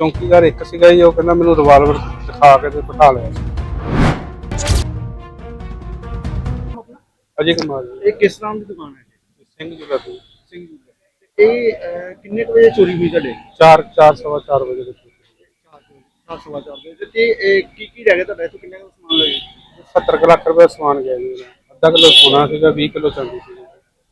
ਚੌਂਕੀਦਾਰ ਇੱਕ ਸੀਗਾ ਜੀ ਉਹ ਕਹਿੰਦਾ ਮੈਨੂੰ ਰਿਵਾਲਵਰ ਦਿਖਾ ਕੇ ਤੇ ਬਿਠਾ ਲਿਆ। ਅਜੇ ਕੁਮਾਰ ਜੀ ਇਹ ਕਿਸ ਨਾਮ ਦੀ ਦੁਕਾਨ ਹੈ ਜੀ? ਸਿੰਘ ਜੀ ਦਾ। ਤੂੰ ਸਿੰਘ ਜੀ ਦੀ। ਇਹ ਅਹ, ਕਿੰਨੇ ਕੁ ਵਜੇ ਚੋਰੀ ਹੋਈ ਤੁਹਾਡੇ? 4 4 ਸਵਾ 4 ਵਜੇ ਦੇ ਚਾਰ ਸਵਾ ਚਾਰ ਵਜੇ। ਤੇ ਇਹ ਕੀ ਕੀ ਰਹਿ ਗਿਆ ਤੁਹਾਡਾ? ਇੱਥੋਂ ਕਿੰਨਾ ਕੁ ਸਮਾਨ ਲੱਗੇ 70 ਕੁ ਲੱਖ ਰੁਪਏ ਸਮਾਨ ਗਿਆ ਜੀ ਉਹਦਾ। ਅੱਧਾ ਕਿਲੋ ਸੋਨਾ ਸੀਗਾ 20 ਕਿਲੋ ਚਾਂਦੀ ਸੀ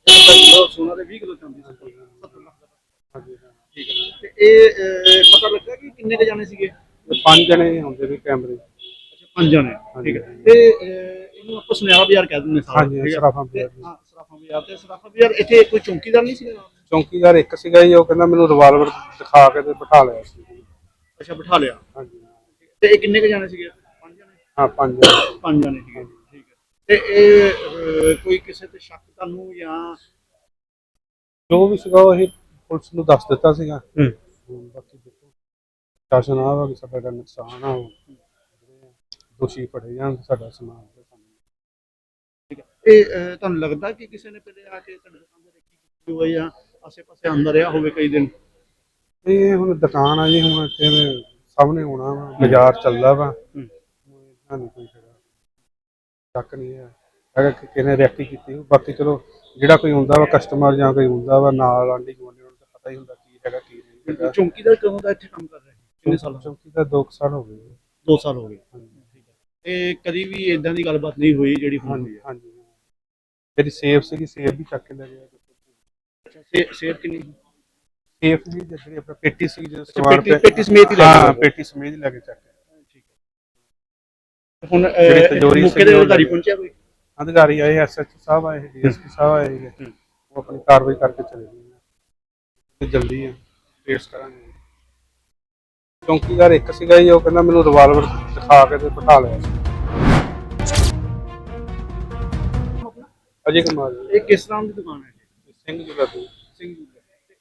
ਕਿਲੋ ਸੋਨਾ ਦੇ 20 ਕਿਲੋ ਚਾਂਦੀ ਸੀ 70 ਲੱਖ ਦਾ। ਹਾਂਜੀ ਹਾਂ। ਠੀਕ ਹੈ ਤੇ ਇਹ ਅਹ, ਪਤਾ ਲੱਗਾ ਕਿ ਕਿੰਨੇ ਕ ਜਾਣੇ ਸੀਗੇ? ਤੇ ਪੰਜ ਜਣੇ ਹੁੰਦੇ ਵੀ ਕੈਮਰੇ। ਅੱਛਾ ਪੰਜ ਜਾਣੇ। ਠੀਕ ਹੈ। ਤੇ ਅਹ, ਇਹਨੂੰ ਆਪਾਂ ਸੁਨਿਆਰਾ ਬਾਜ਼ਾਰ ਕਹਿ ਦਿੰਦੇ ਸਾਰਾ। ਹਾਂਜੀ ਠੀਕ ਹੈ? ਸਰਾਫਾਂ ਤੇ, ਪਿਆ ਹਾਂ ਸਰਾਫਾ ਬਾਜ਼ਾਰ ਤੇ ਸਰਾਫਾ ਬਾਜ਼ਾਰ ਇੱਥੇ ਕੋਈ ਚੌਂਕੀਦਾਰ ਨਹੀਂ ਸੀਗਾ? ਚੌਂਕੀਦਾਰ ਇੱਕ ਸੀਗਾ ਜੀ ਉਹ ਕਹਿੰਦਾ ਮੈਨੂੰ ਰਿਵਾਲਵਰ ਦਿਖਾ ਕੇ ਤੇ ਬਿਠਾ ਲਿਆ ਸੀ। ਅੱਛਾ ਬਿਠਾ ਲਿਆ। ਹਾਂਜੀ। ਤੇ ਇਹ ਕਿੰਨੇ ਕ ਜਾਣੇ ਸੀਗੇ? ਪੰਜ ਜਾਣੇ? ਹਾਂ ਪੰਜ ਜਣੇ। ਪੰਜ ਜਾਣੇ ਸੀਗੇ ਠੀਕ ਹੈ। ਤੇ ਇਹ ਅਹ, ਕੋਈ ਕਿਸੇ ਤੇ ਸ਼ੱਕ ਤੁਹਾਨੂੰ ਜਾਂ ਜੋ ਵੀ ਸੀਗਾ ਉਹ ਅਸੀਂ ਪੁਲਿਸ ਨੂੰ ਦੱਸ ਦਿੱਤਾ ਸੀਗਾ। ਹੂੰ। ਹੁਣ ਬਾਕੀ ਦੇਖੋ। ਸ਼ਾਸਨ ਆ ਵਾ ਕਿ ਸਾਡਾ ਜਿਹੜਾ ਨੁਕਸਾਨ ਆ ਉਹ ਜਿਹੜੇ ਦੋਸ਼ੀ ਫੜੇ ਜਾਣ ਸਾਡਾ ਸਮਾਨ ਤੇ ਸਾਨੂੰ ਠੀਕ ਹੈ। ਇਹ ਅਹ, ਤੁਹਾਨੂੰ ਲੱਗਦਾ ਕਿ ਕਿਸੇ ਨੇ ਪਹਿਲੇ ਆ ਕੇ ਤੁਹਾਡੇ ਦੁਕਾਨ ਦੇ ਰੇਕੀ ਕੀਤੀ ਹੋਵੇ ਜਾਂ ਆਸੇ-ਪਾਸੇ ਅੰਦਰ ਰਿਹਾ ਹੋਵੇ ਕਈ ਦਿਨ? ਇਹ ਹੁਣ ਦੁਕਾਨ ਆ ਜੀ ਹੁਣ ਇੱਥੇ ਦੇ ਸਾਹਮਣੇ ਹੋਣਾ ਵਾ ਬਾਜ਼ਾਰ ਚੱਲਦਾ ਵਾ। ਹੂੰ। ਇਹਨਾਂ ਨਹੀਂ ਕੋਈ ਹੈਗਾ ਸ਼ੱਕ ਨਹੀਂ ਹੈ। ਹੈਗਾ ਕਿ ਕਿਹਨੇ ਰਿਐਕਟ ਕੀਤੀ ਹੋਊ। ਬਾਕੀ ਚਲੋ ਜਿਹੜਾ ਕੋਈ ਹੁੰਦਾ ਵਾ ਕਸਟਮਰ ਜਾਂ ਕੋਈ ਹੁੰਦਾ ਵਾ ਨਾਲ ਆਂਢੀ ਗੁਆਂਢੀ ਪਤਾ ਹੀ ਹੁੰਦਾ ਕੀ ਹੈਗਾ ਕੀ ਨਹੀਂ ਹੈਗਾ ਚੌਂਕੀਦਾਰ ਕਦੋਂ ਦਾ ਇੱਥੇ ਕੰਮ ਕਰ ਰਿਹਾ ਹੈ ਕਿੰਨੇ ਸਾਲ ਚੌਂਕੀ ਦਾ 2 ਸਾਲ ਹੋ ਗਏ। ਜੀ। 2 ਸਾਲ ਹੋ ਗਏ। ਠੀਕ ਹੈ ਤੇ ਕਦੀ ਵੀ ਇਦਾਂ ਦੀ ਗੱਲਬਾਤ ਨਹੀਂ ਹੋਈ ਜਿਹੜੀ ਹੁਣ ਹੋਈ ਹਾਂਜੀ ਹੈ? ਹਾਂਜੀ। ਮੇਰੀ ਸੇਫ ਸੀਗੀ ਸੇਫ ਵੀ ਚੱਕ ਕੇ ਲੈ ਗਿਆ। ਸੇ ਸੇਰ ਕਿੰਨੀ ਸੇਫ ਵੀ ਜਿਹੜੀ ਆਪਣਾ ਪੇਟੀ ਸੀ ਜਿਹੜਾ ਸਮਾਨ ਪੇਟੀ- ਪੇਟੀ ਸਮੇਤ ਹੀ ਲੈ ਕੇ ਹਾਂ। ਪੇਟੀ ਸਮੇਤ ਹੀ ਲੈ ਕੇ ਚੱਕ ਕੇ। ਠੀਕ ਹੈ। ਹੁਣ ਅਹ, ਜਿਹੜੀ ਤਿਜੋਰੀ ਮੌਕੇ ਸੀਗੀ ਦੇ ਉਹ ਅਧਿਕਾਰੀ ਲੈ ਗਏ। ਪਹੁੰਚਿਆ ਕੋਈ? ਅਧਿਕਾਰੀ ਆਏ ਐਸਐਚ ਸਾਹਿਬ ਆਏ ਡੀਐਸਪੀ ਸਾਹਿਬ ਆਏ ਹੈਗੇ। ਉਹ ਆਪਣੀ ਕਾਰਵਾਈ ਕਰਕੇ ਚਲੇ ਗਏ। ਤੇ ਜਲਦੀ ਹੈ ਟ੍ਰੇਸ ਕਰਾਂਗੇ। ਚੌਂਕੀਦਾਰ ਇੱਕ ਸੀਗਾ ਜੀ ਉਹ ਕਹਿੰਦਾ ਮੈਨੂੰ ਰਿਵਾਲਵਰ ਦਿਖਾ ਕੇ ਤੇ ਬਿਠਾ ਲਿਆ। ਅਜੇ ਕੁਮਾਰ ਜੀ ਇਹ ਕਿਸ ਨਾਮ ਦੀ ਦੁਕਾਨ ਹੈ ਜੀ? ਸਿੰਘ ਜੀ ਦਾ ਤੂੰ ਸਿੰਘ ਜੀ ਦੀ।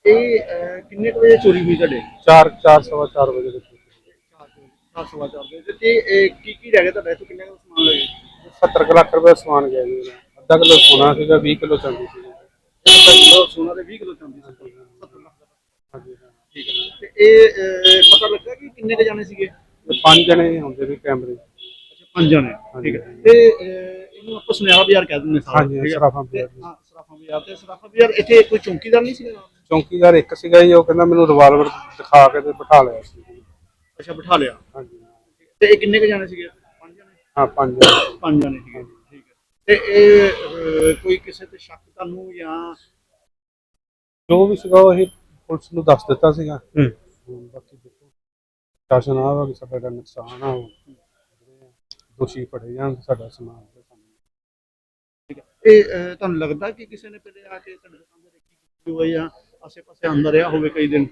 ਤੇ ਇਹ ਅਹ, ਕਿੰਨੇ ਕੁ ਵਜੇ ਚੋਰੀ ਹੋਈ ਤੁਹਾਡੇ? 4 4 ਸਵਾ 4 ਵਜੇ ਦੇ ਚਾਰ ਸਵਾ ਚਾਰ ਵਜੇ। ਤੇ ਇਹ ਕੀ ਕੀ ਰਹਿ ਗਿਆ ਤੁਹਾਡਾ? ਇੱਥੋਂ ਕਿੰਨਾ ਕੁ ਸਮਾਨ ਲੱਗੇ 70 ਕੁ ਲੱਖ ਰੁਪਏ ਸਮਾਨ ਗਿਆ ਜੀ ਉਹਦਾ। ਅੱਧਾ ਕਿਲੋ ਸੋਨਾ ਸੀਗਾ 20 ਕਿਲੋ ਚਾਂਦੀ ਸੀ ਕਿਲੋ ਸੋਨਾ ਦੇ 20 ਕਿਲੋ ਚਾਂਦੀ ਸੀ। 70 ਲੱਖ ਦਾ ਹਾਂਜੀ ਹਾਂ। ਠੀਕ ਹੈ। ਤੇ ਇਹ ਅਹ, ਪਤਾ ਲੱਗਾ ਕਿ ਕਿੰਨੇ ਕ ਜਾਣੇ ਸੀਗੇ? ਤੇ ਪੰਜ ਜਣੇ ਹੁੰਦੇ ਵੀ ਕੈਮਰੇ। ਅੱਛਾ ਪੰਜ ਜਾਣੇ। ਠੀਕ ਹੈ। ਤੇ ਅਹ, ਇਹਨੂੰ ਆਪਾਂ ਸੁਨਿਆਰਾ ਬਾਜ਼ਾਰ ਕਹਿ ਦਿੰਦੇ ਸਾਰਾ ਹਾਂਜੀ ਠੀਕ ਹੈ? ਸਰਾਫਾਂ ਤੇ, ਪਿਆ ਹਾਂ ਸਰਾਫਾ ਬਾਜ਼ਾਰ ਤੇ ਸਰਾਫਾ ਬਾਜ਼ਾਰ ਇੱਥੇ ਕੋਈ ਚੌਂਕੀਦਾਰ ਨਹੀਂ ਸੀਗਾ? ਚੌਂਕੀਦਾਰ ਇੱਕ ਸੀਗਾ ਜੀ ਉਹ ਕਹਿੰਦਾ ਮੈਨੂੰ ਰਿਵਾਲਵਰ ਦਿਖਾ ਕੇ ਤੇ ਬਿਠਾ ਲਿਆ ਸੀ। ਅੱਛਾ ਬਿਠਾ ਲਿਆ। ਹਾਂਜੀ। ਤੇ ਇਹ ਕਿੰਨੇ ਕ ਜਾਣੇ ਸੀਗੇ? ਪੰਜ ਜਾਣੇ? ਹਾਂ ਪੰਜ ਜਣੇ। ਪੰਜ ਜਾਣੇ ਸੀਗੇ ਠੀਕ ਹੈ। ਤੇ ਇਹ ਅਹ, ਕੋਈ ਕਿਸੇ ਤੇ ਸ਼ੱਕ ਤੁਹਾਨੂੰ ਜਾਂ ਜੋ ਵੀ ਸੀਗਾ ਉਹ ਅਸੀਂ ਪੁਲਿਸ ਨੂੰ ਦੱਸ ਦਿੱਤਾ ਸੀਗਾ। ਹੂੰ। ਬਾਕੀ ਦੇਖੋ। ਸ਼ਾਸਨ ਆ ਵਾ ਕਿ ਸਾਡਾ ਜਿਹੜਾ ਨੁਕਸਾਨ ਆ ਉਹ ਜਿਹੜੇ ਦੋਸ਼ੀ ਫੜੇ ਜਾਣ ਸਾਡਾ ਸਮਾਨ ਤੇ ਸਾਨੂੰ ਠੀਕ ਹੈ। ਇਹ ਅਹ, ਤੁਹਾਨੂੰ ਲੱਗਦਾ ਕਿ ਕਿਸੇ ਨੇ ਪਹਿਲੇ ਆ ਕੇ ਤੁਹਾਡੇ ਦੁਕਾਨ ਦੇ ਕੀਤੀ ਹੋਵੇ ਜਾਂ ਆਸੇ-ਪਾਸੇ ਅੰਦਰ ਰਿਹਾ ਹੋਵੇ ਕਈ ਦਿਨ?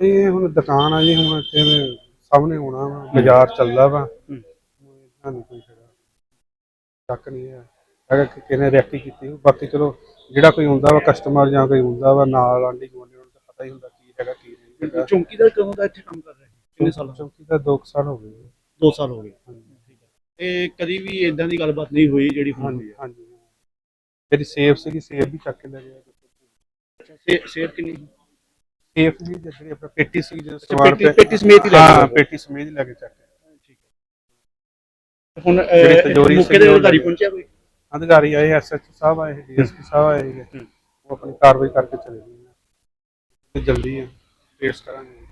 ਇਹ ਹੁਣ ਦੁਕਾਨ ਆ ਜੀ ਹੁਣ ਇੱਥੇ ਦੇ ਸਾਹਮਣੇ ਹੋਣਾ ਵਾ ਬਾਜ਼ਾਰ ਚੱਲਦਾ ਵਾ। ਹੂੰ। ਇਹਨਾਂ ਨਹੀਂ ਕੋਈ ਹੈਗਾ ਸ਼ੱਕ ਨਹੀਂ ਹੈ। ਹੈਗਾ ਕਿ ਕਿਹਨੇ ਰਿਐਕਟ ਕੀਤੀ ਹੋਊ। ਬਾਕੀ ਚਲੋ ਜਿਹੜਾ ਕੋਈ ਹੁੰਦਾ ਵਾ ਕਸਟਮਰ ਜਾਂ ਕੋਈ ਹੁੰਦਾ ਵਾ ਨਾਲ ਆਂਢੀ ਗੁਆਂਢੀ ਨੂੰ ਪਤਾ ਹੀ ਹੁੰਦਾ ਕੀ ਹੈਗਾ ਕੀ ਨਹੀਂ ਹੈਗਾ ਚੌਂਕੀਦਾਰ ਕਦੋਂ ਦਾ ਇੱਥੇ ਕੰਮ ਕਰ ਰਿਹਾ ਹੈ ਕਿੰਨੇ ਸਾਲ ਚੌਂਕੀ ਦਾ 2 ਸਾਲ ਹੋ ਗਏ ਜੀ। 2 ਸਾਲ ਹੋ ਗਏ। ਠੀਕ ਹੈ ਤੇ ਕਦੀ ਵੀ ਇਦਾਂ ਦੀ ਗੱਲਬਾਤ ਨਹੀਂ ਹੋਈ ਜਿਹੜੀ ਹੁਣ ਹੋਈ ਹਾਂਜੀ ਹੈ? ਹਾਂਜੀ। ਮੇਰੀ ਸੇਫ ਸੀਗੀ ਸੇਫ ਵੀ ਚੱਕ ਕੇ ਲੈ ਗਿਆ। ਸੇ ਸੇਰ ਕਿੰਨੀ ਸੇਫ ਵੀ ਜਿਹੜੀ ਆਪਣਾ ਪੇਟੀ ਸੀ ਜਿਹੜਾ ਸਮਾਨ ਪੇਟੀ- ਪੇਟੀ ਸਮੇਤ ਹੀ ਲੈ ਕੇ ਹਾਂ। ਪੇਟੀ ਸਮੇਤ ਹੀ ਲੈ ਕੇ ਚੱਕ ਕੇ। ਠੀਕ ਹੈ। ਹੁਣ ਅਹ, ਜਿਹੜੀ ਤਿਜੋਰੀ ਮੌਕੇ ਸੀਗੀ ਦੇ ਉਹ ਅਧਿਕਾਰੀ ਲੈ ਗਏ। ਪਹੁੰਚਿਆ ਕੋਈ? ਅਧਿਕਾਰੀ ਆਏ ਐਸਐਚ ਸਾਹਿਬ ਆਏ ਡੀਐਸਪੀ ਸਾਹਿਬ ਆਏ। ਹੈਗੇ। ਉਹ ਆਪਣੀ ਕਾਰਵਾਈ ਕਰਕੇ ਚਲੇ ਗਏ। ਤੇ ਜਲਦੀ ਹੈ ਟ੍ਰੇਸ ਕਰਾਂਗੇ।